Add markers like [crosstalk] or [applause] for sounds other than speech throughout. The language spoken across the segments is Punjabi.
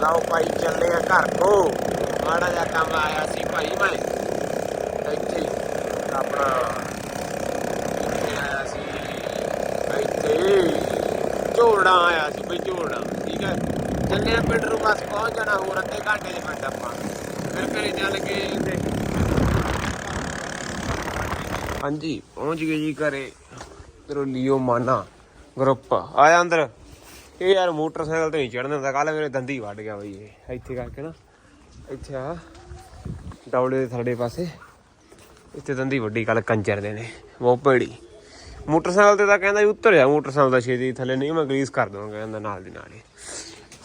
ਲਓ ਭਾਈ, ਚੱਲੇ ਆ ਘਰ ਕੋ ਮਾੜਾ ਜਿਹਾ ਕੰਮ ਆਇਆ ਸੀ ਭਾਈ ਮੈਂ ਇੱਥੇ ਆਪਣਾ ਇੱਥੇ ਆਇਆ ਸੀ। ਇੱਥੇ ਝੋਲਣਾ ਆਇਆ ਸੀ ਬਈ ਝੋਲਣਾ ਠੀਕ ਹੈ? ਚੱਲੇ ਆ ਪਿੰਡ ਨੂੰ ਬਸ, ਪਹੁੰਚ ਜਾਣਾ ਹੋਰ ਅੱਧੇ ਘੰਟੇ ਦੇ ਪਿੰਡ ਆਪਾਂ। ਫਿਰ ਘਰੇ ਚੱਲ ਕੇ ਹਾਂਜੀ, ਪਹੁੰਚ ਗਏ ਜੀ ਘਰੇ। ਰੋਲੀਓ ਮਾਨਾ ਗਰੁੱਪ। ਆਇਆ ਅੰਦਰ? ਇਹ ਯਾਰ ਮੋਟਰਸਾਈਕਲ ਤੇ ਨਹੀਂ ਚੜਨ ਦਿੰਦਾ ਕੱਲ ਮੇਰੇ ਦੰਦੀ ਵੱਢ ਗਿਆ ਬਈ ਇਹ, ਇੱਥੇ ਕਰਕੇ ਨਾ, ਇੱਥੇ ਆ, ਡੌਲੇ ਦੇ ਥੱਲੇ ਪਾਸੇ, ਇੱਥੇ ਦੰਦੀ ਵੱਡੀ ਕੱਲ ਕੰਚਰ ਦੇ ਨੇ, ਬਹੁਤ ਭੈੜੀ। ਮੋਟਰਸਾਈਕਲ ਤੇ ਤਾਂ ਕਹਿੰਦਾ ਵੀ ਉੱਤਰ ਜਾ, ਮੋਟਰਸਾਈਕਲ ਦਾ ਛੇਤੀ ਥੱਲੇ ਨਹੀਂ, ਮੈਂ ਗਰੀਸ ਕਰ ਦਵਾਂਗਾ ਕਹਿੰਦਾ ਨਾਲ ਦੀ ਨਾਲ ਹੀ।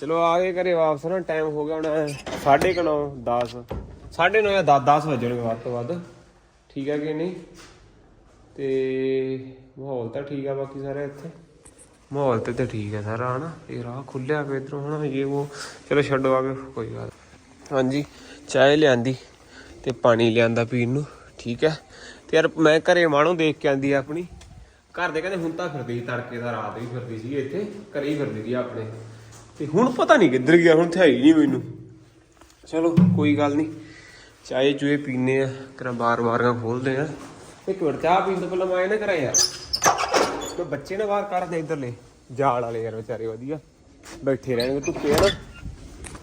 ਚਲੋ ਆ ਗਏ ਘਰੇ ਵਾਪਸ ਨਾ ਟਾਈਮ ਹੋ ਗਿਆ ਹੁਣ 9:30 10 9:30 ਜਾਂ 10 10 ਵਜਣਗੇ ਵੱਧ ਤੋਂ ਵੱਧ। ਠੀਕ ਹੈ ਕਿ ਨਹੀਂ? ਤੇ ਮਾਹੌਲ ਤਾਂ ਠੀਕ ਆ ਬਾਕੀ ਸਾਰੇ ਇੱਥੇ। ਮਾਹੌਲ ਤੇ ਤਾਂ ਠੀਕ ਹੈ ਸਾਰਾ, ਹਨਾ? ਇਹ ਰਾਹ ਖੁੱਲਿਆ ਪਿਆ ਇਧਰੋਂ, ਹਨਾ? ਇਹ ਉਹ, ਚਲੋ ਛੱਡੋ ਆ ਕੇ, ਕੋਈ ਗੱਲ ਹਾਂਜੀ, ਚਾਹ ਲਿਆਂਦੀ ਤੇ ਪਾਣੀ ਲਿਆਂਦਾ ਪੀਣ ਨੂੰ, ਠੀਕ ਹੈ? ਤੇ ਯਾਰ ਮੈਂ ਘਰੇ ਮਾਣੋ ਦੇਖ ਕੇ ਆਂਦੀ ਆ ਆਪਣੀ। ਘਰ ਦੇ ਕਹਿੰਦੇ ਹੁਣ ਤਾਂ ਫਿਰਦੀ ਸੀ, ਤੜਕੇ ਦਾ ਰਾਤ ਵੀ ਫਿਰਦੀ ਸੀ ਇੱਥੇ, ਘਰੇ ਹੀ ਫਿਰਦੀ ਸੀ ਆਪਣੇ। ਤੇ ਹੁਣ ਪਤਾ ਨਹੀਂ ਕਿੱਧਰ ਗਿਆ, ਹੁਣ ਤੇ ਹੈ ਨਹੀਂ ਮੈਨੂੰ। ਚਲੋ, ਕੋਈ ਗੱਲ ਨਹੀਂ ਚਾਹੇ ਚੂਏ ਪੀਨੇ ਆ ਕਰਾਂ ਬਾਰ ਬਾਰਾਂ ਖੋਲਦੇ ਆ। ਇੱਕ ਮਿੰਟ, ਚਾਹ ਪੀਣ ਤੋਂ ਪਹਿਲਾਂ ਮੈਂ ਇਹ ਨਾ ਕਰਾਂ ਬੱਚੇ ਨਾ ਬਾਹਰ ਕੱਢਦੇ ਇਧਰਲੇ। ਜਾਲ ਵਾਲੇ ਯਾਰ ਵਿਚਾਰੇ ਵਧੀਆ। ਬੈਠੇ ਰਹਿਣਗੇ ਧੁੱਪੇ ਆ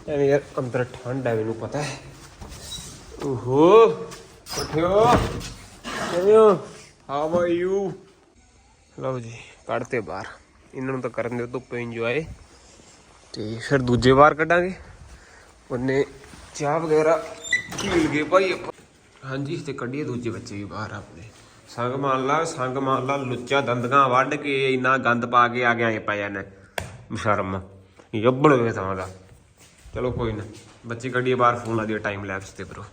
ਐਵੇਂ ਯਾਰ ਅੰਦਰ ਠੰਡ ਹੈ ਮੈਨੂੰ ਪਤਾ ਹੈ। ਓਹੋ, ਉੱਠਿਓ। ਕਿਵੇਂ ਹਾਊ ਆਰ ਯੂ ਲਓ ਜੀ, ਕੱਢਤੇ ਬਾਹਰ। ਇਹਨਾਂ ਨੂੰ ਤਾਂ ਕਰਨ ਦਿਓ ਧੁੱਪੇ ਇੰਜੋਏ ਤੇ ਫਿਰ ਦੂਜੇ ਵਾਰ ਕੱਢਾਂਗੇ। ਉਹਨੇ ਚਾਹ ਵਗੈਰਾ ਪੀਲ ਗਏ ਭਾਈ ਹਾਂਜੀ, ਤੇ ਕੱਢੀਏ ਦੂਜੇ ਬੱਚੇ ਵੀ ਬਾਹਰ ਆਪਣੇ। ਸੰਗ ਮੰਨ ਲਾ ਸੰਗ ਮੰਨ ਲਾ ਲੁੱਚਾ ਦੰਦਗਾ ਵੱਢ ਕੇ ਇੰਨਾ ਗੰਦ ਪਾ ਕੇ ਆ ਗਿਆ ਇਹ ਪੈ ਜਾਣਾ। ਸ਼ਰਮ। ਯੱਬਲ ਵੇ ਤਾਂ ਦਾ। ਚਲੋ ਕੋਈ ਨਾ, ਬੱਚੇ ਕੱਢੀਏ ਬਾਹਰ, ਫੋਨ ਲਾ ਦਿਓ ਟਾਈਮ ਲੈਪਸ ਤੇ ਬਰੋ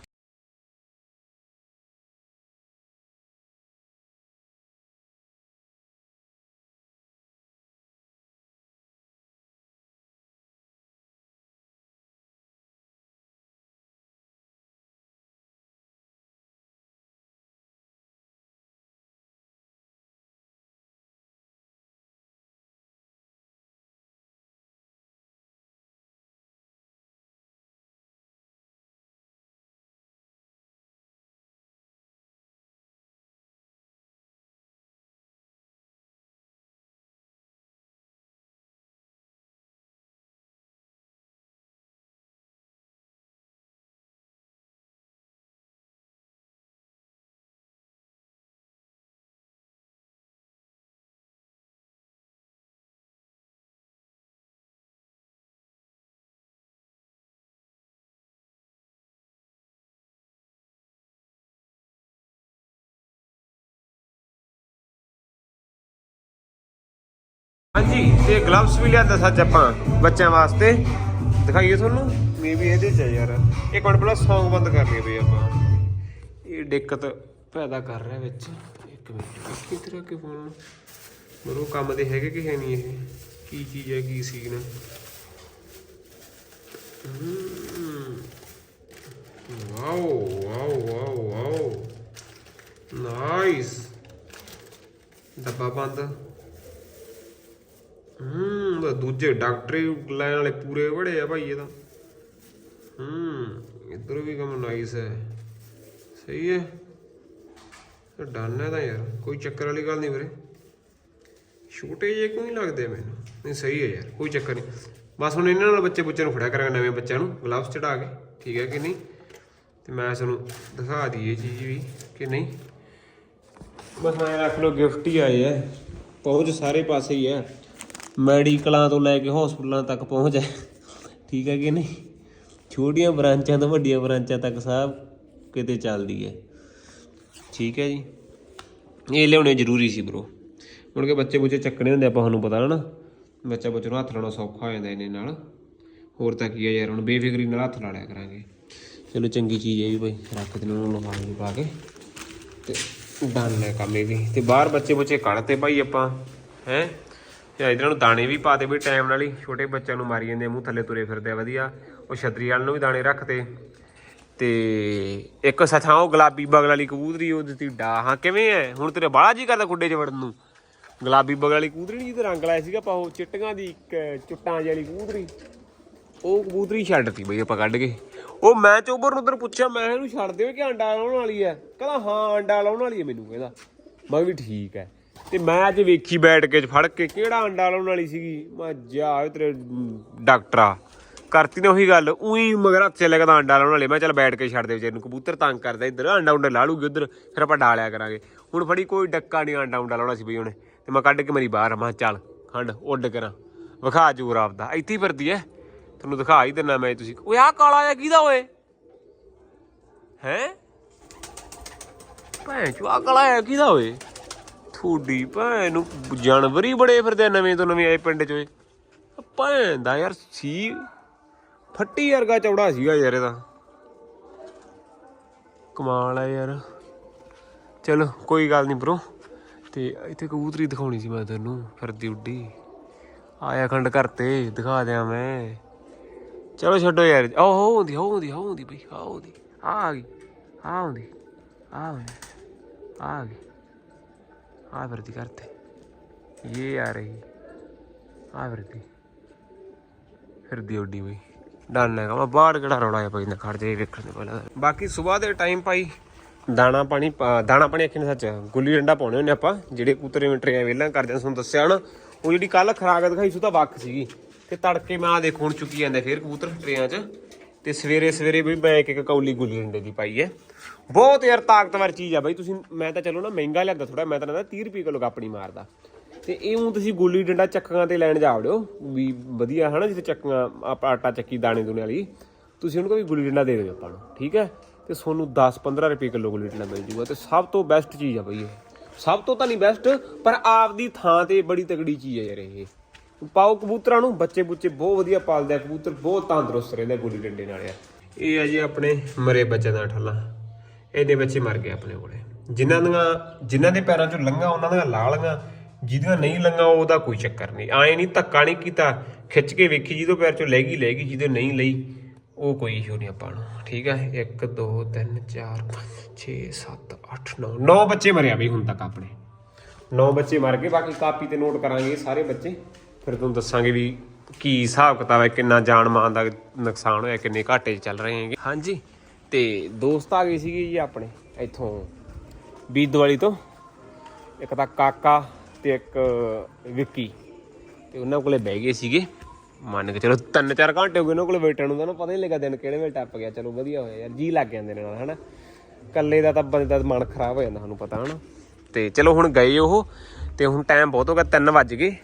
ਹਾਂਜੀ ਤੇ ਗਲਵਸ ਵੀ ਲਿਆਂਦਾ ਸੱਚ ਆਪਾਂ ਬੱਚਿਆਂ ਵਾਸਤੇ। ਦਿਖਾਈਏ ਤੁਹਾਨੂੰ। ਮੇ ਵੀ ਇਹਦੇ ਚ ਆ ਯਾਰ। ਇੱਕ ਮਿੰਟ ਪਹਿਲਾਂ Song ਬੰਦ ਕਰ ਲਈਏ ਬਈ ਆਪਾਂ। ਇਹ ਦਿੱਕਤ ਪੈਦਾ ਕਰ ਰਿਹਾ ਵਿੱਚ। ਇੱਕ ਮਿੰਟ ਕਿੱਥੇ ਰੱਖ ਕੇ ਫੋਨ ਮਰੋ ਕੰਮ ਦੇ ਹੈਗੇ ਕਿ ਹੈ ਨਹੀਂ ਇਹ? ਕੀ ਚੀਜ਼ ਹੈ ਕੀ ਸੀਨ ਹੈ। Wow wow wow wow. Nice ਡੱਬਾ ਬੰਦ। ਹੂੰ ਉਹਦਾ ਦੂਜੇ ਡਾਕਟਰੀ ਲੈਣ ਵਾਲੇ ਪੂਰੇ ਬੜੇ ਆ ਭਾਈ ਇਹ ਤਾਂ। ਹੂੰ, ਇਧਰ ਵੀ ਕੰਮ ਨਾਈਸ ਹੈ। ਸਹੀ ਹੈ। ਤੇ ਡਨ ਹੈ ਤਾਂ ਯਾਰ, ਕੋਈ ਚੱਕਰ ਵਾਲੀ ਗੱਲ ਨਹੀਂ ਵੀਰੇ। ਛੋਟੇ ਜਿਹੇ ਕਿਉਂ ਨਹੀਂ ਲੱਗਦੇ ਮੈਨੂੰ? ਨਹੀਂ, ਸਹੀ ਹੈ ਯਾਰ, ਕੋਈ ਚੱਕਰ ਨਹੀਂ। ਬਸ ਹੁਣ ਇਹਨਾਂ ਨਾਲ ਬੱਚੇ ਬੁੱਚੇ ਨੂੰ ਫੜਿਆ ਕਰਾਂਗੇ ਨਵੇਂ ਬੱਚਿਆਂ ਨੂੰ ਗਲਵਸ ਚੜਾ ਕੇ, ਠੀਕ ਹੈ ਕਿ ਨਹੀਂ? ਤੇ ਮੈਂ ਤੁਹਾਨੂੰ ਦਿਖਾ ਦਈਏ ਚੀਜ਼ ਵੀ ਕਿ ਨਹੀਂ। ਬਸ ਮੈਂ ਰੱਖ ਲਓ ਗਿਫਟ ਹੀ ਆਏ ਐ ਪਹੁੰਚ ਸਾਰੇ ਪਾਸੇ ਹੀ ਹੈ ਮੈਡੀਕਲਾਂ ਤੋਂ ਲੈ ਕੇ ਹਸਪਤਾਲਾਂ ਤੱਕ ਪਹੁੰਚ ਐ ਠੀਕ ਹੈ ਕਿ ਨਹੀਂ? ਛੋਟੀਆਂ ਬ੍ਰਾਂਚਾਂ ਤੋਂ ਵੱਡੀਆਂ ਬ੍ਰਾਂਚਾਂ ਤੱਕ ਸਭ ਕਿਤੇ ਚੱਲਦੀ ਹੈ। ਠੀਕ ਹੈ ਜੀ। ਇਹ ਲਿਆਉਣੇ ਜ਼ਰੂਰੀ ਸੀ ਬ్రో ਮੁੜ ਕੇ ਬੱਚੇ ਬੁੱਚੇ ਚੱਕਣੇ ਹੁੰਦੇ ਆਪਾਂ ਤੁਹਾਨੂੰ ਪਤਾ ਨਾ। ਬੱਚਾ ਬੱਚੇ ਨੂੰ ਹੱਥ ਲਾਉਣਾ ਸੌਖਾ ਹੋ ਜਾਂਦਾ ਇਹਨੇ ਨਾਲ। ਹੋਰ ਤਾਂ ਕੀ ਹੈ ਯਾਰ, ਹੁਣ ਬੇਫਿਕਰੀ ਨਾਲ ਹੱਥ ਲਾ ਲਿਆ ਕਰਾਂਗੇ। ਚਲੋ ਚੰਗੀ ਚੀਜ਼ ਹੈ ਵੀ ਭਾਈ ਰੱਖ ਦੇ ਨੂੰ ਲਫਾਫੇ 'ਚ ਪਾ ਕੇ। ਤੇ ਡਨ ਹੈ ਕੰਮ ਇਹ ਵੀ। ਤੇ ਬਾਹਰ ਬੱਚੇ ਬੁੱਚੇ ਕੱਢਤੇ ਭਾਈ ਆਪਾਂ, ਹੈ? ਤੇ ਇਧਰਾਂ ਨੂੰ ਦਾਣੇ ਵੀ ਪਾਤੇ ਵੀ ਟਾਈਮ ਨਾਲ ਹੀ ਛੋਟੇ ਬੱਚਿਆਂ ਨੂੰ ਮਾਰੀ ਜਾਂਦੇ ਮੂੰਹ ਥੱਲੇ ਤੁਰੇ ਫਿਰਦੇ ਆ, ਵਧੀਆ। ਉਹ ਛਤਰੀ ਵਾਲ ਨੂੰ ਵੀ ਦਾਣੇ ਰੱਖਤੇ ਤੇ। ਇੱਕ ਸਥਾਂ ਉਹ ਗੁਲਾਬੀ ਬਗਲ ਵਾਲੀ ਕਬੂਤਰੀ, ਉਹ ਦਿੱਤੀ ਡਾ ਹਾਂ, ਕਿਵੇਂ ਐ? ਹੁਣ ਤੇਰੇ ਬਾਲਾ ਜੀ ਕਰਦਾ ਗੁੱਡੇ 'ਚ ਵੜਨ ਨੂੰ। ਗੁਲਾਬੀ ਬਗਲ ਵਾਲੀ ਕਬੂਤਰੀ ਨਹੀਂ ਜਿਹਦੇ ਰੰਗ ਲਾਇਆ ਸੀਗਾ ਆਪਾਂ ਉਹ ਚਿੱਟੀਆਂ ਦੀ ਇੱਕ ਚੁੱਟਾਂ ਜਿਹੀ ਕਬੂਤਰੀ। ਉਹ ਕਬੂਤਰੀ ਛੱਡਤੀ ਬਈ ਆਪਾਂ ਕੱਢ ਕੇ। ਉਹ ਮੈਂ ਚੋਬਰ ਨੂੰ ਉਧਰ ਪੁੱਛਿਆ, ਮੈਂ ਇਹਨੂੰ ਛੱਡ ਦਿਓ ਕਿ ਅੰਡਾ ਲਾਉਣ ਵਾਲੀ ਹੈ ਕਹਿੰਦਾ, ਹਾਂ, ਅੰਡਾ ਲਾਉਣ ਵਾਲੀ ਹੈ ਮੈਨੂੰ, ਕਹਿੰਦਾ। ਮੈਂ ਵੀ ਠੀਕ ਹੈ ਤੇ ਮੈਂ ਅੱਜ ਵੇਖੀ ਬੈਠ ਕੇ ਫੜ ਕੇ, ਕਿਹੜਾ ਅੰਡਾ ਲਾਉਣ ਵਾਲੀ ਸੀਗੀ? ਮੈਂ ਜਾ ਤੇਰੇ ਡਾਕਟਰਾ। ਕਰਤੀ ਨੇ ਉਹੀ ਗੱਲ, ਉਹੀ ਮਗਰ ਹੱਥ ਚੱਲੇ ਕਹਿੰਦਾ ਅੰਡਾ ਲਾਉਣ ਵਾਲੇ। ਮੈਂ ਚੱਲ ਬੈਠ ਕੇ ਛੱਡ ਦੇ ਵਿਚਾਰੇ ਨੂੰ, ਕਬੂਤਰ ਤੰਗ ਕਰਦਾ ਇੱਧਰ, ਅੰਡਾ ਉਂਡਾ ਲਾ ਲੂਗੀ ਉੱਧਰ, ਫਿਰ ਆਪਾਂ ਡਾਲਿਆ ਕਰਾਂਗੇ। ਹੁਣ ਫੜੀ ਕੋਈ ਡੱਕਾ ਨਹੀਂ ਅੰਡਾ ਉਂਡਾ ਲਾਉਣਾ ਸੀ ਬਈ ਉਹਨੇ। ਤੇ ਮੈਂ ਕੱਢ ਕੇ ਮਰੀ ਬਾਹਰ ਮੈਂ ਕਿਹਾ ਚੱਲ, ਖੰਡ, ਉੱਡ ਕਰਾਂ। ਵਿਖਾ ਜੂਰ ਆਪਦਾ, ਇੱਥੇ ਹੀ ਫਿਰਦੀ ਐ। ਤੁਹਾਨੂੰ ਦਿਖਾ ਹੀ ਦਿੰਨਾ ਮੈਂ ਤੁਸੀਂ। ਓਏ, ਆਹ ਕਾਲਾ ਜਿਹਾ ਕਿਹਦਾ ਓਏ? ਹੈ? ਭੈਣ ਚੋ ਆਹ ਕਾਲਾ ਜਿਹਾ ਕਿਹਦਾ ਓਏ? ਥੂਡੀ ਭੈਣ ਨੂੰ ਜਾਨਵਰ ਹੀ ਬੜੇ ਫਿਰਦੇ ਆ ਨਵੇਂ ਤੋਂ ਨਵੇਂ ਆਏ ਪਿੰਡ ਚ ਓਏ ਭੈਣ ਦਾ ਯਾਰ ਸੀ, ਫੱਟੀ ਵਰਗਾ ਚੌੜਾ ਸੀਗਾ ਯਾਰ ਇਹਦਾ। ਕਮਾਲ ਆ ਯਾਰ। ਚਲੋ, ਕੋਈ ਗੱਲ ਨਹੀਂ ਬ్రో ਤੇ ਇੱਥੇ ਕਬੂਤਰੀ ਦਿਖਾਉਣੀ ਸੀ ਮੈਂ ਤੈਨੂੰ, ਫਿਰਦੀ ਉੱਡੀ। ਆਇਆ ਖੰਡ ਘਰ ਤੇ, ਦਿਖਾ ਦਿਆਂ ਮੈਂ। ਚਲੋ ਛੱਡੋ ਯਾਰ। ਉਹ ਹੋ ਹੁੰਦੀ ਹੋ ਹੁੰਦੀ ਹੋ ਹੁੰਦੀ ਬਈ ਆ ਹੁੰਦੀ ਆ ਆ ਗਈ। ਆ ਹੁੰਦੀ ਆ ਆ ਗਈ। ਆ ਫਿਰਦੀ ਘਰ ਤੇ ਇਹ ਆ ਰਹੀ ਆ ਫਿਰਦੀ ਉੱਡੀ ਬਈ। ਡਨ ਹੈਗਾ। ਮੈਂ ਬਾਹਰ ਕਿਹੜਾ ਰੌਲਾ ਆ ਪਈ ਖੜ ਜੇ ਵੇਖਣ ਦੇ ਪਹਿਲਾਂ। ਬਾਕੀ ਸਵੇਰ ਦੇ ਟਾਈਮ ਪਾਈ ਦਾਣਾ ਪਾਣੀ ਦਾਣਾ ਪਾਣੀ ਆਖੇ ਨੇ ਸੱਚ, ਗੁੱਲੀ ਡੰਡਾ ਪਾਉਣੇ ਹੁੰਦੇ ਆਪਾਂ, ਜਿਹੜੇ ਕੂਤਰੇ ਮਿੰਟਰੀਆਂ ਵੇਲਾਂ ਕਰਦੇ ਤੁਹਾਨੂੰ ਦੱਸਿਆ ਹਨਾ ਉਹ ਜਿਹੜੀ ਕੱਲ ਖਰਾਕ ਦਿਖਾਈ ਸੀ ਤਾਂ ਵੱਖ ਸੀਗੀ। ਤੇ ਤੜਕੇ ਮੈਂ ਆ ਦੇਖੋ, ਹੁਣ ਚੁੱਕੀ ਜਾਂਦੇ ਫੇਰ ਕਬੂਤਰ, ਟਰੇਆਂ 'ਚ। ਤੇ ਸਵੇਰੇ ਸਵੇਰੇ ਵੀ ਮੈਂ ਇੱਕ ਇੱਕ ਕੌਲੀ ਗੁੱਲੀ ਡੰਡੇ ਦੀ ਪਾਈ ਹੈ। ਬਹੁਤ ਯਾਰ ਤਾਕਤਵਰ ਚੀਜ਼ ਆ ਬਾਈ, ਤੁਸੀਂ ਮੈਂ ਤਾਂ ਚਲੋ ਨਾ ਮਹਿੰਗਾ ਲਿਆਦਾ ਥੋੜਾ ਮੈਂ ਤਾਂ ਨਾ 30 ਰੁਪਏ ਕਿਲੋ ਕਾਪਣੀ ਮਾਰਦਾ। ਤੇ ਇਹ ਹੁਣ ਤੁਸੀਂ ਗੁੱਲੀ ਡੰਡਾ ਚੱਕਾਂ ਤੇ ਲੈਣ ਜਾਵੜਿਓ ਵੀ ਵਧੀਆ ਹਨਾ ਜਿੱਥੇ ਚੱਕਾਂ ਆਪਾਂ ਆਟਾ ਚੱਕੀ ਦਾਣੇ ਦੂਣੇ ਵਾਲੀ। ਤੁਸੀਂ ਉਹਨੂੰ ਕੋਈ ਗੁੱਲੀ ਡੰਡਾ ਦੇ ਦਿਓ ਆਪਾਂ ਨੂੰ, ਠੀਕ ਹੈ? ਤੇ ਤੁਹਾਨੂੰ 10-15 ਰੁਪਏ ਕਿਲੋ ਗੁੱਲੀ ਡੰਡਾ ਮਿਲ ਜੂਗਾ, ਤੇ ਸਭ ਤੋਂ ਬੈਸਟ ਚੀਜ਼ ਆ ਬਈ ਇਹ। ਸਭ ਤੋਂ ਤਾਂ ਨਹੀਂ ਬੈਸਟ ਪਰ ਆਪਦੀ ਥਾਂ ਤੇ ਬੜੀ ਤਗੜੀ ਚੀਜ਼ ਆ ਯਾਰ ਇਹ। ਪਾਓ ਕਬੂਤਰਾਂ ਨੂੰ, ਬੱਚੇ ਬੁੱਚੇ ਬਹੁਤ ਵਧੀਆ ਪਾਲਦੇ ਆ ਕਬੂਤਰ, ਬਹੁਤ ਤੰਦਰੁਸਤ ਰਹਿੰਦਾ ਗੁੱਲੀ ਡੰਡੇ ਨਾਲ ਯਾਰ। ਇਹ ਆ ਜੀ ਆਪਣੇ ਮਰੇ ਬੱਚਿਆਂ ਦਾ ਠੱਲਾ। ਇਹਦੇ ਬੱਚੇ ਮਰ ਗਏ ਆਪਣੇ ਕੋਲੇ। ਜਿਨ੍ਹਾਂ ਦੀਆਂ, ਜਿਨ੍ਹਾਂ ਦੇ ਪੈਰਾਂ ਚੋਂ ਲੰਘਾ, ਉਹਨਾਂ ਦੀਆਂ ਲਾਲੀਆਂ, ਜਿਹਦੀਆਂ ਨਹੀਂ ਲੰਘਾ, ਉਹਦਾ ਕੋਈ ਚੱਕਰ ਨਹੀਂ। ਆਏ ਨਹੀਂ ਧੱਕਾ ਨਹੀਂ ਕੀਤਾ, ਖਿੱਚ ਕੇ ਵੇਖੀ ਜਿਹਦੇ ਪੈਰ ਚੋਂ ਲੈ ਗਈ ਲੈ ਗਈ ਜਿਹਦੇ ਨਹੀਂ ਲਈ, ਉਹ ਕੋਈ ਇਸ਼ੂ ਨਹੀਂ ਆਪਾਂ ਨੂੰ। ਠੀਕ ਹੈ 1 2 3 4 6 7 8 9 9 ਬੱਚੇ ਮਰਿਆ ਬਈ ਹੁਣ ਤੱਕ ਆਪਣੇ। 9 ਬੱਚੇ ਮਰ ਗਏ, ਬਾਕੀ ਕਾਪੀ ਤੇ ਨੋਟ ਕਰਾਂਗੇ ਸਾਰੇ ਬੱਚੇ। ਫਿਰ ਤੁਹਾਨੂੰ ਦੱਸਾਂਗੇ ਵੀ ਕੀ ਹਿਸਾਬ ਕਿਤਾਬ ਹੈ, ਕਿੰਨਾ ਜਾਨ ਮਾਨ ਦਾ ਨੁਕਸਾਨ ਹੋਇਆ, ਕਿੰਨੇ ਘਾਟੇ 'ਚ ਚੱਲ ਰਹੇ ਹੈਗੇ। ਹਾਂਜੀ, ਤੇ ਦੋਸਤ ਆ ਗਏ ਸੀਗੇ ਜੀ ਆਪਣੇ, ਇੱਥੋਂ ਬੀਦਵਾਲੀ ਤੋਂ। ਇੱਕ ਤਾਂ ਕਾਕਾ ਤੇ ਇੱਕ ਵਿੱਕੀ, ਤੇ ਉਹਨਾਂ ਕੋਲੇ ਬਹਿ ਗਏ ਸੀਗੇ। ਮੰਨ ਕੇ ਚਲੋ ਤਿੰਨ ਚਾਰ ਘੰਟੇ ਹੋ ਗਏ ਉਹਨਾਂ ਕੋਲੇ ਬੈਠਣ ਨੂੰ ਤਾਂ ਨਾ ਪਤਾ ਹੀ ਲੱਗਾ ਦਿਨ ਕਿਹੜੇ ਵੇਲੇ ਟੱਪ ਗਿਆ। ਚਲੋ ਵਧੀਆ ਹੋਇਆ ਯਾਰ, ਜੀ ਲੱਗ ਜਾਂਦੇ ਨੇ ਨਾਲ, ਹਨਾ। ਕੱਲੇ ਦਾ ਤਾਂ ਬੰਦੇ ਦਾ ਮਨ ਖਰਾਬ ਹੋ ਜਾਂਦਾ, ਤੁਹਾਨੂੰ ਪਤਾ, ਹਨਾ। ਤੇ ਚਲੋ ਹੁਣ ਗਏ ਉਹ, ਤੇ ਹੁਣ ਟਾਈਮ ਬਹੁਤ ਹੋ ਗਿਆ 3 ਵੱਜ ਗਏ।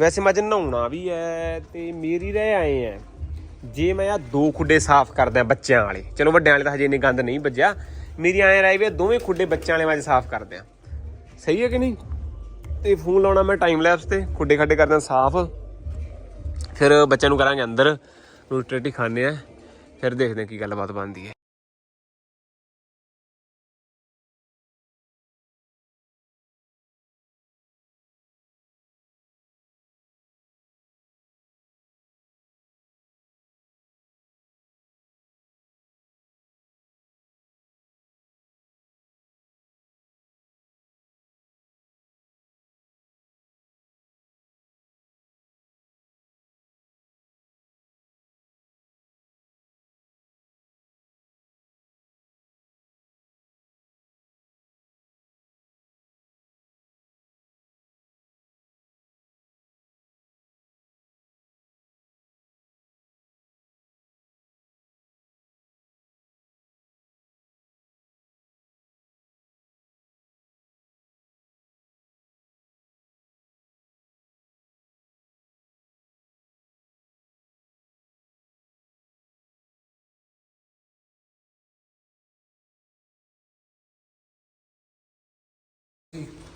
ਵੈਸੇ ਮੈਂ ਅੱਜ ਨਹਾਉਣਾ ਵੀ ਐ ਤੇ ਮੇਰੀ ਰਹਿ ਆਏ ਐ। ਜੇ ਮੈਂ ਆ ਦੋ ਖੁੱਡੇ ਸਾਫ਼ ਕਰਦਾ ਬੱਚਿਆਂ ਵਾਲੇ, ਚਲੋ ਵੱਡਿਆਂ ਵਾਲੇ ਤਾਂ ਹਜੇ ਇੰਨੇ ਗੰਦ ਨਹੀਂ ਵੱਜਿਆ, ਮੇਰੀ ਆਏ ਰਾਈ ਵੀ ਇਹ ਦੋਵੇਂ ਖੁੱਡੇ ਬੱਚਿਆਂ ਵਾਲੇ ਮੈਂ ਅੱਜ ਸਾਫ਼ ਕਰਦੇ ਆ। ਸਹੀ ਹੈ ਕਿ ਨਹੀਂ? ਤੇ ਫੋਨ ਲਾਉਣਾ ਮੈਂ ਟਾਈਮ ਲੈਪਸ ਤੇ, ਖੁੱਡੇ ਖੱਡੇ ਕਰਦਾ ਸਾਫ਼। ਫਿਰ ਬੱਚਿਆਂ ਨੂੰ ਕਰਾਂਗੇ ਅੰਦਰ, ਰੋਟੀ ਰੋਟੀ ਖਾਣੇ ਆ, ਫਿਰ ਦੇਖਦੇ ਹਾਂ ਕੀ ਗੱਲਬਾਤ ਬਣਦੀ ਹੈ।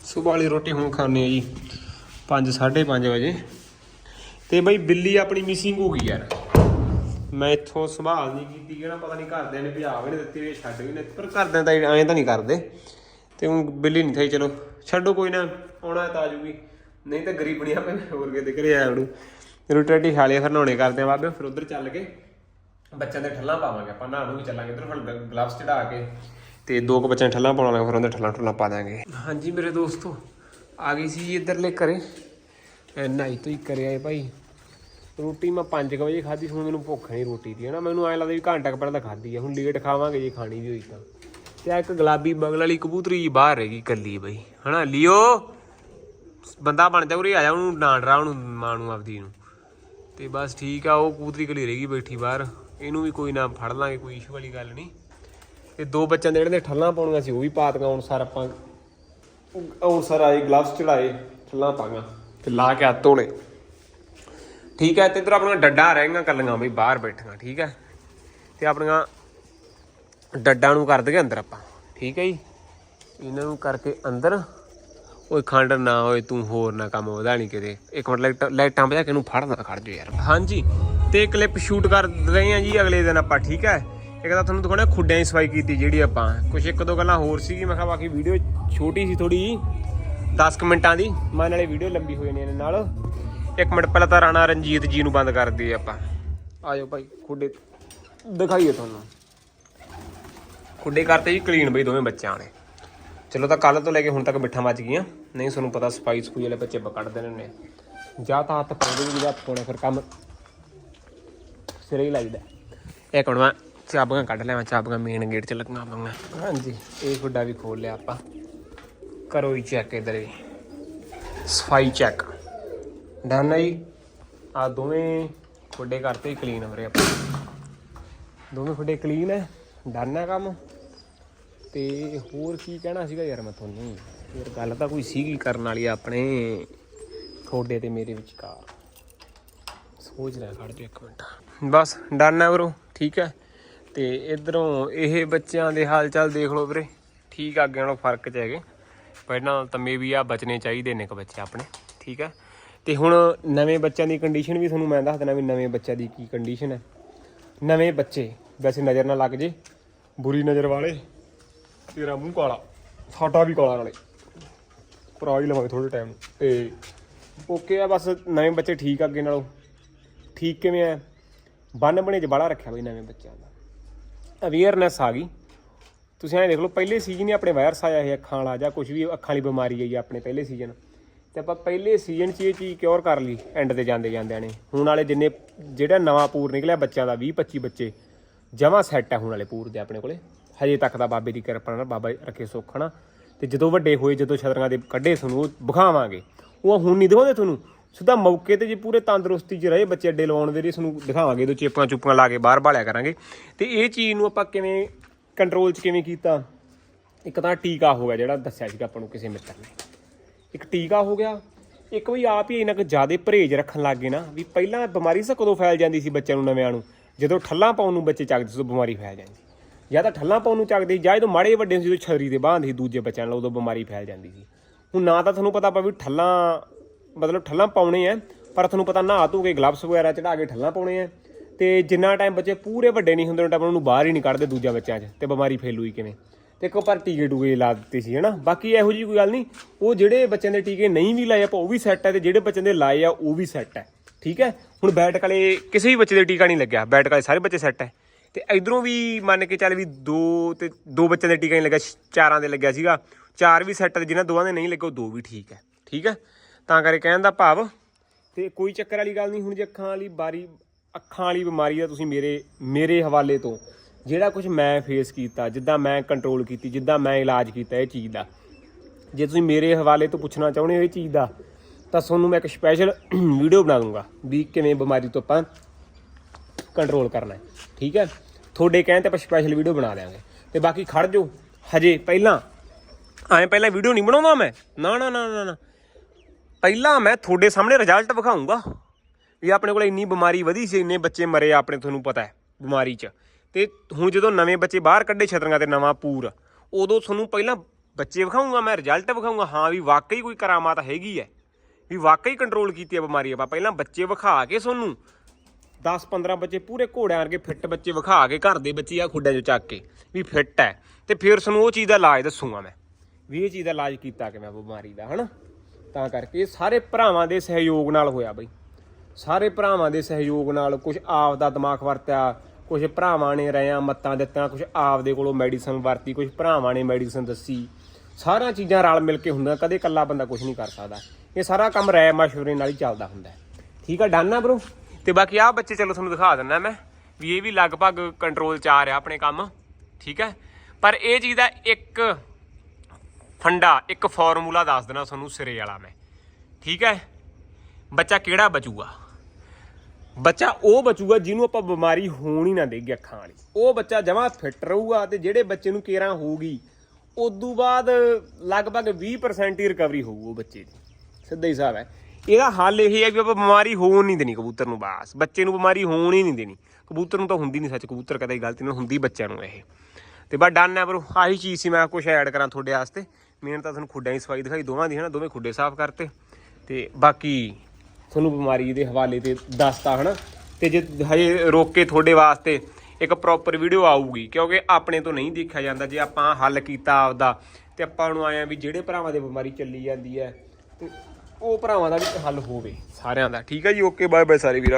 ਸਵੇਰ ਵਾਲੀ ਰੋਟੀ ਹੁਣ ਖਾਣੇ ਆ ਜੀ 5 5:30 ਵਜੇ। ਤੇ ਬਈ ਬਿੱਲੀ ਆਪਣੀ ਮਿਸਿੰਗ ਹੋ ਗਈ ਯਾਰ। ਮੈਂ ਇੱਥੋਂ ਸੰਭਾਲ ਨਹੀਂ ਕੀਤੀ ਕਿ ਨਾ ਪਤਾ ਨਹੀਂ ਘਰਦਿਆਂ ਨੇ ਭਜਾ ਵੀ ਨਹੀਂ ਦਿੱਤੀ ਵੀ ਛੱਡ ਵੀ ਨਹੀਂ ਪਰ ਘਰਦਿਆਂ ਤਾਂ ਐਂ ਤਾਂ ਨਹੀਂ ਕਰਦੇ। ਤੇ ਹੁਣ ਬਿੱਲੀ ਨਹੀਂ ਥਈ, ਚਲੋ ਛੱਡੋ ਕੋਈ ਨਾ, ਆਉਣਾ ਤਾਂ ਆ ਜੂਗੀ। ਨਹੀਂ ਤਾਂ ਗਰੀਬਣੀਆਂ ਪੇ ਹੋਰ ਕਿਤੇ ਘਰੇ ਆਇਆ ਉਹਨੂੰ ਰੋਟੀ ਰਾਟੀ ਖਾ ਲਿਆ ਫਿਰ ਨਹਾਉਣੇ ਕਰਦੇ ਆ ਬਾਬੇ, ਫਿਰ ਉਧਰ ਚੱਲ ਕੇ ਬੱਚਿਆਂ ਦੇ ਠੱਲਾਂ ਪਾਵਾਂਗੇ, ਆਪਾਂ ਨਹਾਉਣ ਵੀ ਚੱਲਾਂਗੇ, ਇਧਰ ਹੁਣ ਗਲਵਸ ਚੜਾ ਕੇ। ਤੇ ਦੋ ਕੁ ਬੱਚਿਆਂ ਦੇ ਠੱਲਾਂ ਪਾਉਣ ਲੱਗਾ ਫਿਰ ਉਹਦੇ ਠੱਲਾਂ ਠੁੱਲਾਂ ਪਾ ਦਾਂਗੇ ਹਾਂਜੀ ਮੇਰੇ ਦੋਸਤੋ, ਆ ਗਈ ਸੀ ਜੀ ਇੱਧਰਲੇ ਘਰੇ। ਐ ਨਹਾਈ ਤੋਂ ਹੀ ਕਰਿਆ ਭਾਈ। ਰੋਟੀ ਮੈਂ 5 ਵਜੇ ਖਾਧੀ, ਹੁਣ ਮੈਨੂੰ ਭੁੱਖ ਨਹੀਂ ਰੋਟੀ ਦੀ, ਹਨਾ? ਮੈਨੂੰ ਐਂ ਲੱਗਦਾ ਵੀ ਘੰਟਾ ਕੁ ਪਹਿਲਾਂ ਤਾਂ ਖਾਧੀ ਆ, ਹੁਣ ਲੇਟ ਖਾਵਾਂਗੇ ਜੇ ਖਾਣੀ ਵੀ ਹੋਈ ਤਾਂ। ਤੇ ਆ ਇੱਕ ਗੁਲਾਬੀ ਬਗਲ ਵਾਲੀ ਕਬੂਤਰੀ ਜੀ ਬਾਹਰ ਹੈਗੀ ਕੱਲੀ ਬਈ, ਹਨਾ? ਲਿਓ! ਬੰਦਾ ਬਣ ਜਾ ਉਰੇ, ਆ ਜਾ ਉਹਨੂੰ, ਡਾਂਟ ਉਹਨੂੰ, ਮਾਂ ਨੂੰ, ਆਪਦੀ ਨੂੰ। ਤੇ ਬਸ ਠੀਕ ਆ, ਉਹ ਕਬੂਤਰੀ ਕਲੀ ਰਹੇਗੀ ਬੈਠੀ ਬਾਹਰ। ਇਹਨੂੰ ਵੀ ਕੋਈ ਨਾ ਫੜ ਲਾਂਗੇ, ਕੋਈ ਇਸ਼ੂ ਵਾਲੀ ਗੱਲ ਨਹੀਂ। ਤੇ ਦੋ ਬੱਚਿਆਂ ਦੇ ਜਿਹੜੇ ਠੱਲਾਂ ਪਾਉਣੀਆਂ ਸੀ, ਉਹ ਵੀ ਪਾਤੀਆਂ ਹੁਣ ਸਰ ਆਪਾਂ ਉਹ ਸਰ ਆਏ ਗਲਵਸ ਚੜਾਏ ਠੱਲਾਂ ਪਾਈਆਂ ਤੇ ਲਾ ਕੇ ਹੱਥ ਧੋਲੇ ਠੀਕ ਹੈ, ਤੇ ਇਧਰ ਆਪਣਾ ਡੱਡਾ ਰਹਿਗੀਆਂ ਕੱਲੀਆਂ ਬਈ, ਬਾਹਰ ਬੈਠੀਆਂ, ਠੀਕ ਹੈ। ਤੇ ਆਪਣੀਆਂ ਡੱਡਾ ਨੂੰ ਕਰ ਦਗੇ ਅੰਦਰ ਆਪਾਂ, ਠੀਕ ਹੈ ਜੀ। ਇਹਨਾਂ ਨੂੰ ਕਰਕੇ ਅੰਦਰ। ਓਏ ਖੰਡ ਨਾ ਹੋਏ ਤੂੰ ਹੋਰ ਨਾ ਕੰਮ ਵਧਾ ਨਹੀਂ ਕਿਤੇ। ਇੱਕ ਮਿੰਟ, ਲਾਈਟ, ਲਾਈਟਾਂ ਵਜਾ ਕੇ ਇਹਨੂੰ ਫੜਨਾ ਖੜ ਜਾ ਯਾਰ। ਹਾਂਜੀ, ਤੇ ਕਲਿੱਪ ਸ਼ੂਟ ਕਰ ਰਹੇ ਹਾਂ ਜੀ, ਅਗਲੇ ਦਿਨ ਆਪਾਂ, ਠੀਕ ਹੈ। ਇੱਕ ਤਾਂ ਤੁਹਾਨੂੰ ਦਿਖਾਉਣਾ ਖੁੱਡਿਆਂ ਦੀ ਸਫ਼ਾਈ ਕੀਤੀ ਜਿਹੜੀ ਆਪਾਂ। ਕੁਝ ਇੱਕ ਦੋ ਗੱਲਾਂ ਹੋਰ ਸੀਗੀ, ਮੈਂ ਕਿਹਾ ਬਾਕੀ ਵੀਡੀਓ ਛੋਟੀ ਸੀ ਥੋੜੀ 10 ਕੁ ਮਿੰਟਾਂ ਦੀ। ਮੈਂ ਨਾਲੇ ਵੀਡੀਓ ਲੰਬੀ ਹੋ ਜਾਣੀ ਇਹਦੇ ਨਾਲ। ਇੱਕ ਮਿੰਟ ਪਹਿਲਾਂ ਤਾਂ ਰਾਣਾ ਰਣਜੀਤ ਜੀ ਨੂੰ ਬੰਦ ਕਰ ਦਈਏ ਆਪਾਂ। ਆਜੋ ਭਾਈ, ਖੁੱਡੇ ਦਿਖਾਈਏ ਤੁਹਾਨੂੰ। ਖੁੱਡੇ ਕਰਤੇ ਜੀ ਕਲੀਨ ਬਈ ਦੋਵੇਂ ਬੱਚਿਆਂ ਵਾਲੇ ਚਲੋ ਤਾਂ ਕੱਲ ਤੋਂ ਲੈ ਕੇ ਹੁਣ ਤੱਕ ਮਿੱਠਾ ਮੱਚ ਗਈਆਂ। ਨਹੀਂ, ਤੁਹਾਨੂੰ ਪਤਾ ਸਫ਼ਾਈ ਸਕੂਲ ਵਾਲੇ ਬੱਚੇ ਕੱਢਦੇ ਨੇ। ਜਾਂ ਤਾਂ ਹੱਥ ਪਾਉਂਦੇ ਵੀ ਹੱਥ ਪਾਉਣੇ, ਫਿਰ ਕੰਮ ਸਿਰੇ ਹੀ ਲੱਗਦਾ ਇਹ ਕੌਣ ਮੈਂ ਚਾਬੀਆਂ ਕੱਢ ਲਿਆ ਮੈਂ ਚਾਬੀਆਂ ਮੇਨ ਗੇਟ 'ਚ ਲੱਗਣਾ ਪਾਉਂਗਾ ਹਾਂਜੀ, ਇਹ ਖੁੱਡਾ ਵੀ ਖੋਲ ਲਿਆ ਆਪਾਂ। ਕਰੋ ਹੀ ਚੈੱਕ ਇਧਰ ਵੀ। ਸਫ਼ਾਈ ਚੈੱਕ ਡਨ ਹੈ ਜੀ। ਆ ਦੋਵੇਂ ਖੁੱਡੇ ਕਰਤੇ ਕਲੀਨ ਹੋ ਰਹੇ ਆਪਾਂ। ਦੋਵੇਂ ਖੁੱਡੇ ਕਲੀਨ ਹੈ ਡਨ ਹੈ ਕੰਮ। ਤੇ ਹੋਰ ਕੀ ਕਹਿਣਾ ਸੀਗਾ ਯਾਰ ਮੈਂ ਤੁਹਾਨੂੰ? ਯਾਰ ਗੱਲ ਤਾਂ ਕੋਈ ਸੀਗੀ ਕਰਨ ਵਾਲੀ ਆਪਣੇ ਤੁਹਾਡੇ ਤੇ ਮੇਰੇ ਵਿਚਕਾਰ। ਸੋਚ ਰਿਹਾ ਖੜ ਜਾ ਇੱਕ ਮਿੰਟ। ਬਸ ਡਨ ਹੈ ਬਰੋ ਠੀਕ ਹੈ ਤੇ ਇਧਰੋਂ ਇਹ ਬੱਚਿਆਂ ਦੇ ਹਾਲ ਚਾਲ ਦੇਖ ਲਓ ਵੀਰੇ। ਠੀਕ ਆ, ਅੱਗੇ ਨਾਲੋਂ ਫ਼ਰਕ ਚ ਹੈਗੇ। ਪਹਿਲਾਂ ਤਾਂ ਮੇ ਵੀ ਆ ਬਚਨੇ ਚਾਹੀਦੇ ਨੇ ਕ ਬੱਚੇ ਆਪਣੇ। ਠੀਕ ਆ? ਤੇ ਹੁਣ ਨਵੇਂ ਬੱਚਿਆਂ ਦੀ ਕੰਡੀਸ਼ਨ ਵੀ ਤੁਹਾਨੂੰ ਮੈਂ ਦੱਸ ਦੇਣਾ ਵੀ ਨਵੇਂ ਬੱਚਿਆਂ ਦੀ ਕੀ ਕੰਡੀਸ਼ਨ ਹੈ ਨਵੇਂ ਬੱਚੇ ਵੈਸੇ ਨਜ਼ਰ ਨਾ ਲੱਗ ਜੇ। ਬੁਰੀ ਨਜ਼ਰ ਵਾਲੇ ਤੇਰਾ ਮੂੰਹ ਕਾਲਾ। ਸਾਡਾ ਵੀ ਕਾਲਾ ਨਾਲੇ। ਭਰਾ ਹੀ ਲਵਾਂਗੇ ਥੋੜੇ ਟਾਈਮ ਤੇ ਓਕੇ ਆ ਬਸ ਨਵੇਂ ਬੱਚੇ ਠੀਕ ਅੱਗੇ ਨਾਲੋਂ। ਠੀਕ ਕਿਵੇਂ ਆ? ਬੰਨ ਬਣੇ ਚ ਬਾਲਾ ਰੱਖਿਆ ਬਈ ਨਵੇਂ ਬੱਚਿਆਂ ਦਾ। ਅਵੇਅਰਨੈਸ ਆ ਗਈ। ਤੁਸੀਂ ਐਂ ਦੇਖ ਲਓ, ਪਹਿਲੇ ਸੀਜ਼ਨ ਹੀ ਆਪਣੇ ਵਾਇਰਸ ਆਇਆ ਇਹ ਅੱਖਾਂ ਵਾਲਾ ਜਾਂ ਕੁਝ ਵੀ, ਅੱਖਾਂ ਵਾਲੀ ਬਿਮਾਰੀ ਆਈ ਆ ਆਪਣੇ ਪਹਿਲੇ ਸੀਜ਼ਨ ਤੇ ਆਪਾਂ ਪਹਿਲੇ ਸੀਜ਼ਨ 'ਚ ਇਹ ਚੀਜ਼ ਕਿਉਰ ਕਰ ਲਈ ਐਂਡ ਤੇ ਜਾਂਦੇ ਜਾਂਦਿਆਂ ਨੇ। ਹੁਣ ਵਾਲੇ ਜਿੰਨੇ, ਜਿਹੜਾ ਨਵਾਂ ਪੂਰ ਨਿਕਲਿਆ ਬੱਚਿਆਂ ਦਾ 20 25 ਬੱਚੇ, ਜਮਾ ਸੈੱਟ ਆ ਹੁਣ ਵਾਲੇ ਪੂਰ ਦੇ ਆਪਣੇ ਕੋਲੇ। ਹਜੇ ਤੱਕ ਦਾ ਬਾਬੇ ਦੀ ਕਿਰਪਾ ਨਾਲ ਬਾਬਾ ਰੱਖੇ ਸੁੱਖ ਨਾ ਤੇ ਜਦੋਂ ਵੱਡੇ ਹੋਏ, ਜਦੋਂ ਛਤਰੀਆਂ ਦੇ ਕੱਢੇ ਤੁਹਾਨੂੰ, ਉਹ ਵਿਖਾਵਾਂਗੇ। ਉਹ ਹੁਣ ਨਹੀਂ ਦਿਖਾਉਂਦੇ ਤੁਹਾਨੂੰ। ਸਿੱਧਾ ਮੌਕੇ ਤੇ ਜੇ ਪੂਰੇ ਤੰਦਰੁਸਤੀ 'ਚ ਰਹੇ, ਬੱਚੇ ਅੱਡੇ ਲਾਉਣ ਦੇ ਲਈ, ਤੁਹਾਨੂੰ ਦਿਖਾਵਾਂਗੇ ਇਹਦੋਂ ਚੇਪਾਂ ਚੁੱਪਾਂ ਲਾ ਕੇ ਬਾਹਰ ਭਾਲਿਆ ਕਰਾਂਗੇ। ਤੇ ਇਹ ਚੀਜ਼ ਨੂੰ ਆਪਾਂ ਕਿਵੇਂ ਕੰਟਰੋਲ 'ਚ ਕਿਵੇਂ ਕੀਤਾ? ਇੱਕ ਤਾਂ ਟੀਕਾ ਹੋ ਗਿਆ ਜਿਹੜਾ ਦੱਸਿਆ ਸੀਗਾ ਆਪਾਂ ਨੂੰ ਕਿਸੇ ਮਿੱਤਰ ਨੇ। ਇੱਕ ਟੀਕਾ ਹੋ ਗਿਆ, ਇੱਕ ਵੀ ਆਪ ਹੀ ਇਹਨਾਂ ਕੁ ਜ਼ਿਆਦਾ ਪਰਹੇਜ਼ ਰੱਖਣ ਲੱਗ ਗਏ ਨਾ, ਵੀ ਪਹਿਲਾਂ ਬਿਮਾਰੀ ਸਾ, ਕਦੋਂ ਫੈਲ ਜਾਂਦੀ ਸੀ ਬੱਚਿਆਂ ਨੂੰ ਨਵਿਆਂ ਨੂੰ? ਜਦੋਂ ਠੱਲਾਂ ਪਾਉਣ ਨੂੰ ਬੱਚੇ ਚੱਕਦੇ ਸੀ, ਉਦੋਂ ਬਿਮਾਰੀ ਫੈਲ ਜਾਂਦੀ ਜਾਂ ਤਾਂ ਠੱਲਾਂ ਪਾਉਣ ਨੂੰ ਚੱਕਦੇ ਸੀ, ਜਾਂ ਜਦੋਂ ਮਾੜੇ ਵੱਡੇ ਸੀ ਜਦੋਂ ਛਰੀ ਦੇ ਬਾਂਧ ਸੀ, ਦੂਜੇ ਬੱਚਿਆਂ ਨਾਲ ਉਦੋਂ ਬਿਮਾਰੀ ਫੈਲ ਜਾਂਦੀ ਸੀ। ਹੁਣ ਨਾ ਤਾਂ ਤੁਹਾਨੂੰ ਪਤਾ ਪਾ ਵੀ ਠੱਲਾਂ ਮਤਲਬ ਠੱਲਾਂ ਪਾਉਣੇ ਆ, ਪਰ ਤੁਹਾਨੂੰ ਪਤਾ ਨਹਾ ਧੋ ਕੇ ਗਲਵਸ ਵਗੈਰਾ ਚੜਾ ਕੇ ਠੱਲਾਂ ਪਾਉਣੇ ਆ। ਤੇ ਜਿੰਨਾ ਟਾਈਮ ਬੱਚੇ ਪੂਰੇ ਵੱਡੇ ਨਹੀਂ ਹੁੰਦੇ, ਉਹਨਾਂ ਟਾਈਮ ਉਹਨੂੰ ਬਾਹਰ ਹੀ ਨਹੀਂ ਕੱਢਦੇ ਦੂਜਾ ਬੱਚਿਆਂ 'ਚ, ਤੇ ਬਿਮਾਰੀ ਫੈਲੂਈ ਕਿਵੇਂ। ਤੇ ਇੱਕ ਪਰ ਟੀਕੇ ਟੂਕੇ ਲਾ ਦਿੱਤੇ ਸੀ, ਹਨਾ। ਬਾਕੀ ਇਹੋ ਜੀ ਕੋਈ ਗੱਲ ਨਹੀਂ, ਉਹ ਜਿਹੜੇ ਬੱਚਿਆਂ ਦੇ ਟੀਕੇ ਨਹੀਂ ਵੀ ਲਾਏ, ਆਪਾਂ ਉਹ ਵੀ ਸੈੱਟ ਹੈ ਤੇ ਜਿਹੜੇ ਬੱਚਿਆਂ ਦੇ ਲਾਏ ਆ, ਉਹ ਵੀ ਸੈੱਟ ਹੈ ਠੀਕ ਹੈ? ਹੁਣ ਬੈਟ ਕਾਲੇ ਕਿਸੇ ਵੀ ਬੱਚੇ ਦੇ ਟੀਕਾ ਨਹੀਂ ਲੱਗਿਆ ਬੈਟ ਕਾਲੇ ਸਾਰੇ ਬੱਚੇ ਸੈੱਟ ਹੈ ਤੇ ਇਧਰੋਂ ਵੀ ਮੰਨ ਕੇ ਚੱਲ ਵੀ ਦੋ ਤੇ ਦੋ ਬੱਚਿਆਂ ਦੇ ਟੀਕਾ ਨਹੀਂ ਲੱਗਿਆ, ਚਾਰਾਂ ਦੇ ਲੱਗਿਆ ਸੀਗਾ, ਚਾਰ ਵੀ ਸੈੱਟ ਤੇ ਜਿਨ੍ਹਾਂ ਦੋਵਾਂ ਦੇ ਨਹੀਂ ਲੱਗੇ ਉਹ ਦੋ ਵੀ ਠੀਕ ਹੈ ਠੀਕ ਹੈ? ਤਾਂ ਕਰਕੇ ਕਹਿਣ ਦਾ ਭਾਵ, ਤੇ ਕੋਈ ਚੱਕਰ ਵਾਲੀ ਗੱਲ ਨਹੀਂ, ਹੁਣ ਜੇ ਅੱਖਾਂ ਵਾਲੀ ਬਾਰੀ, ਅੱਖਾਂ ਵਾਲੀ ਬਿਮਾਰੀ ਦਾ ਤੁਸੀਂ ਮੇਰੇ ਮੇਰੇ ਹਵਾਲੇ ਤੋਂ, ਜਿਹੜਾ ਕੁਝ ਮੈਂ ਫੇਸ ਕੀਤਾ, ਜਿੱਦਾਂ ਮੈਂ ਕੰਟਰੋਲ ਕੀਤੀ, ਜਿੱਦਾਂ ਮੈਂ ਇਲਾਜ ਕੀਤਾ ਇਹ ਚੀਜ਼ ਦਾ। ਜੇ ਤੁਸੀਂ ਮੇਰੇ ਹਵਾਲੇ ਤੋਂ ਪੁੱਛਣਾ ਚਾਹੁੰਦੇ ਹੋ ਇਹ ਚੀਜ਼ ਦਾ, ਤਾਂ ਤੁਹਾਨੂੰ ਮੈਂ ਇੱਕ ਸਪੈਸ਼ਲ ਵੀਡੀਓ [clears throat] ਬਣਾ ਦੂੰਗਾ ਵੀ ਕਿਵੇਂ ਬਿਮਾਰੀ ਤੋਂ ਆਪਾਂ ਕੰਟਰੋਲ ਕਰਨਾ ਹੈ। ਠੀਕ ਹੈ? ਤੁਹਾਡੇ ਕਹਿਣ ਤੇ ਆਪਾਂ ਸਪੈਸ਼ਲ ਵੀਡੀਓ ਬਣਾ ਦਿਆਂਗੇ। ਤੇ ਬਾਕੀ ਖੜ ਜਾਓ। ਹਜੇ ਪਹਿਲਾਂ, ਐਂ ਪਹਿਲਾਂ ਵੀਡੀਓ ਨਹੀਂ ਬਣਾਉਂਦਾ ਮੈਂ? ਨਾ ਨਾ ਨਾ ਨਾ। ਪਹਿਲਾਂ ਮੈਂ ਤੁਹਾਡੇ ਸਾਹਮਣੇ ਰਿਜ਼ਲਟ ਵਿਖਾਉਂਗਾ। ਵੀ ਆਪਣੇ ਕੋਲ ਇੰਨੀ ਬਿਮਾਰੀ ਵਧੀ ਸੀ, ਇੰਨੇ ਬੱਚੇ ਮਰੇ ਆਪਣੇ ਤੁਹਾਨੂੰ ਪਤਾ ਹੈ, ਬਿਮਾਰੀ 'ਚ। ਤੇ ਹੁਣ ਜਦੋਂ ਨਵੇਂ ਬੱਚੇ ਬਾਹਰ ਕੱਢੇ ਛਤਰੀਆਂ ਤੇ ਨਵਾਂ ਪੂਰ, ਉਦੋਂ ਤੁਹਾਨੂੰ ਪਹਿਲਾਂ ਬੱਚੇ ਵਿਖਾਉਂਗਾ, ਮੈਂ ਰਿਜ਼ਲਟ ਵਿਖਾਉਂਗਾ। ਹਾਂ ਵੀ ਵਾਕਈ ਕੋਈ ਕਰਾਮਾਤ ਹੈਗੀ ਹੈ, ਵੀ ਵਾਕਈ ਕੰਟਰੋਲ ਕੀਤੀ ਹੈ ਬਿਮਾਰੀ ਆਪਾਂ। ਪਹਿਲਾਂ ਬੱਚੇ ਵਿਖਾ ਕੇ ਤੁਹਾਨੂੰ 10 15 ਬੱਚੇ ਪੂਰੇ ਘੋੜਿਆਂ ਵਰਗੇ ਫਿੱਟ ਬੱਚੇ ਵਿਖਾ ਕੇ, ਘਰ ਦੇ ਬੱਚੇ ਆ ਖੁੱਡਿਆਂ 'ਚੋਂ ਚੱਕ ਕੇ ਵੀ ਫਿੱਟ ਹੈ। ਤੇ ਫਿਰ ਤੁਹਾਨੂੰ ਉਹ ਚੀਜ਼ ਦਾ ਇਲਾਜ ਦੱਸੂਗਾ ਮੈਂ, ਵੀ ਇਹ ਚੀਜ਼ ਦਾ ਇਲਾਜ ਕੀਤਾ ਕਿ ਮੈਂ ਬਿਮਾਰੀ ਦਾ, ਹਨਾ? ਤਾਂ ਕਰਕੇ ਇਹ ਸਾਰੇ ਭਰਾਵਾਂ ਦੇ ਸਹਿਯੋਗ ਨਾਲ ਹੋਇਆ ਬਈ। ਸਾਰੇ ਭਰਾਵਾਂ ਦੇ ਸਹਿਯੋਗ ਨਾਲ ਕੁਝ ਆਪ ਦਾ ਦਿਮਾਗ ਵਰਤਿਆ ਕੁਝ ਭਰਾਵਾਂ ਨੇ ਰਿਆਂ ਮੱਤਾਂ ਦਿੱਤੀਆਂ ਕੁਝ ਆਪ ਦੇ ਕੋਲੋਂ ਮੈਡੀਸਨ ਵਰਤੀ ਕੁਝ ਭਰਾਵਾਂ ਨੇ ਮੈਡੀਸਨ ਦੱਸੀ। ਸਾਰੀਆਂ ਚੀਜ਼ਾਂ ਰਲ ਮਿਲ ਕੇ ਹੁੰਦੀਆਂ, ਕਦੇ ਇਕੱਲਾ ਬੰਦਾ ਕੁਝ ਨਹੀਂ ਕਰ ਸਕਦਾ। ਇਹ ਸਾਰਾ ਕੰਮ ਰਾਏ ਮਸ਼ਵਰੇ ਨਾਲ ਹੀ ਚੱਲਦਾ ਹੁੰਦਾ ਠੀਕ ਆ, ਡਨ ਆ ਬ్రో ਤੇ ਬਾਕੀ ਆਹ ਬੱਚੇ ਚਲੋ ਤੁਹਾਨੂੰ ਦਿਖਾ ਦਿੰਦਾ ਮੈਂ, ਵੀ ਇਹ ਵੀ ਲਗਭਗ ਕੰਟਰੋਲ ਚ ਆ ਰਿਹਾ ਆਪਣੇ ਕੰਮ। ਠੀਕ ਹੈ? ਪਰ ਇਹ ਚੀਜ਼ ਦਾ ਇੱਕ ਫੰਡਾ, ਇੱਕ ਫਾਰਮੂਲਾ ਦੱਸ ਦੇਣਾ ਤੁਹਾਨੂੰ ਸਿਰੇ ਵਾਲਾ ਮੈਂ। ਠੀਕ ਹੈ? ਬੱਚਾ ਕਿਹੜਾ ਬਚੂਗਾ? ਬੱਚਾ ਉਹ ਬਚੂਗਾ ਜਿਹਨੂੰ ਆਪਾਂ ਬਿਮਾਰੀ ਹੋਣ ਹੀ ਨਾ ਦੇਗੇ ਅੱਖਾਂ ਵਾਲੀ। ਉਹ ਬੱਚਾ ਜਮਾਂ ਫਿੱਟ ਰਹੂਗਾ ਤੇ ਜਿਹੜੇ ਬੱਚੇ ਨੂੰ ਕੇਰਾਂ ਹੋਊਗੀ, ਉਦੋਂ ਬਾਅਦ ਲਗਭਗ 20% ਹੀ ਰਿਕਵਰੀ ਹੋਊ ਉਹ ਬੱਚੇ ਦੀ। ਸਿੱਧਾ ਹੀ ਹਿਸਾਬ ਹੈ। ਇਹਦਾ ਹੱਲ ਇਹ ਹੈ ਵੀ ਆਪਾਂ ਬਿਮਾਰੀ ਹੋਣ ਨਹੀਂ ਦੇਣੀ ਕਬੂਤਰ ਨੂੰ ਬਸ। ਬੱਚੇ ਨੂੰ ਬਿਮਾਰੀ ਹੋਣ ਹੀ ਨਹੀਂ ਦੇਣੀ। ਕਬੂਤਰ ਨੂੰ ਤਾਂ ਹੁੰਦੀ ਨਹੀਂ ਸੱਚ, ਕਬੂਤਰ ਕਦੇ ਗਲਤੀ ਨਾਲ ਹੁੰਦੀ ਬੱਚਿਆਂ ਨੂੰ ਇਹ। ਤੇ ਬਸ ਡਨ ਹੈ ਬਰੋ ਆਹੀ ਚੀਜ਼ ਸੀ ਮੈਂ ਕੁਝ ਐਡ ਕਰਾਂ ਤੁਹਾਡੇ ਵਾਸਤੇ। ਮੇਨ ਤਾਂ ਤੁਹਾਨੂੰ ਖੁੱਡਾਂ ਦੀ ਸਫ਼ਾਈ ਦਿਖਾਈ, ਦੋਵਾਂ ਦੀ ਹੈ ਨਾ, ਦੋਵੇਂ ਖੁੱਡੇ ਸਾਫ਼ ਕਰਤੇ। ਤੇ ਬਾਕੀ ਤੁਹਾਨੂੰ ਬਿਮਾਰੀ ਦੇ ਹਵਾਲੇ ਤੇ ਦੱਸਤਾ ਹਨਾ ਤੇ ਜੇ ਹਜੇ ਰੋਕ ਕੇ ਤੁਹਾਡੇ ਵਾਸਤੇ ਇੱਕ ਪ੍ਰੋਪਰ ਵੀਡੀਓ ਆਊਗੀ, ਕਿਉਂਕਿ ਆਪਣੇ ਤੋਂ ਨਹੀਂ ਦੇਖਿਆ ਜਾਂਦਾ, ਜੇ ਆਪਾਂ ਹੱਲ ਕੀਤਾ ਆਪਦਾ, ਤੇ ਆਪਾਂ ਨੂੰ ਆਇਆ ਵੀ ਜਿਹੜੇ ਭਰਾਵਾਂ ਦੇ ਬਿਮਾਰੀ ਚੱਲੀ ਜਾਂਦੀ ਹੈ, ਤੇ ਉਹ ਭਰਾਵਾਂ ਦਾ ਵੀ ਹੱਲ ਹੋਵੇ, ਸਾਰਿਆਂ ਦਾ। ਠੀਕ ਹੈ ਜੀ ਓਕੇ ਬਾਏ ਬਾਏ ਸਾਰੇ ਵੀਰ।